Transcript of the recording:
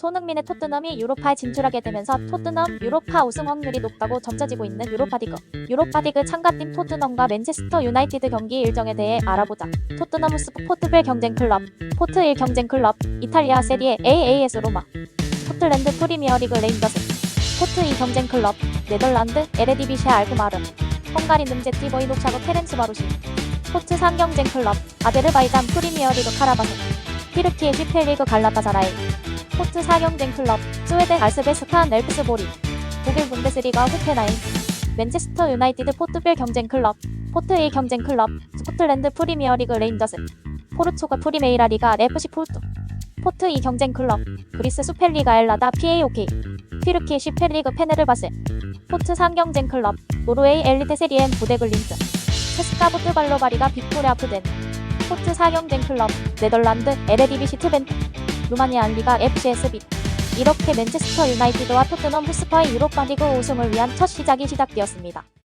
손흥민의 토트넘이 유로파에 진출하게 되면서 토트넘 유로파 우승 확률이 높다고 점쳐지고 있는 유로파리그. 유로파리그 참가팀 토트넘과 맨체스터 유나이티드 경기 일정에 대해 알아보자. 토트넘 스프 포트벨 경쟁 클럽, 포트 1 경쟁 클럽, 이탈리아 세리에 AAS 로마, 포틀랜드 프리미어리그 레인저스, 포트 2 경쟁 클럽, 네덜란드 에레디비시아 알크마르, 헝가리 능제 티보이 녹차고 테렌스 바루시, 포트 3 경쟁 클럽, 아제르바이잔 프리미어리그 카라바스, 티르키의 휘펠리그 갈라타사라이, 포트 4 경쟁 클럽, 스웨덴 알스베스탄 엘프스보리, 독일 분데스리가 호펜하임, 맨체스터 유나이티드 포트빌 경쟁 클럽, 포트 1 경쟁 클럽, 스코틀랜드 프리미어리그 레인저스, 포르투갈 프리메이라 리가 FC 포르투, 포트 2 경쟁 클럽, 그리스 수펠리가 엘라다 PAOK, 튀르키 시펠리그 페네르바스, 포트 3 경쟁 클럽, 노르웨이 엘리트 세리엔 부데글린트, 체스카 포트발로바리가 빅토리아 푸덴, 포트 4 경쟁 클럽, 네덜란드 에레디비시 트벤트, 루마니아 리가 FCSB. 이렇게 맨체스터 유나이티드와 토트넘 후스퍼의 유로파 리그 우승을 위한 첫 시작이 시작되었습니다.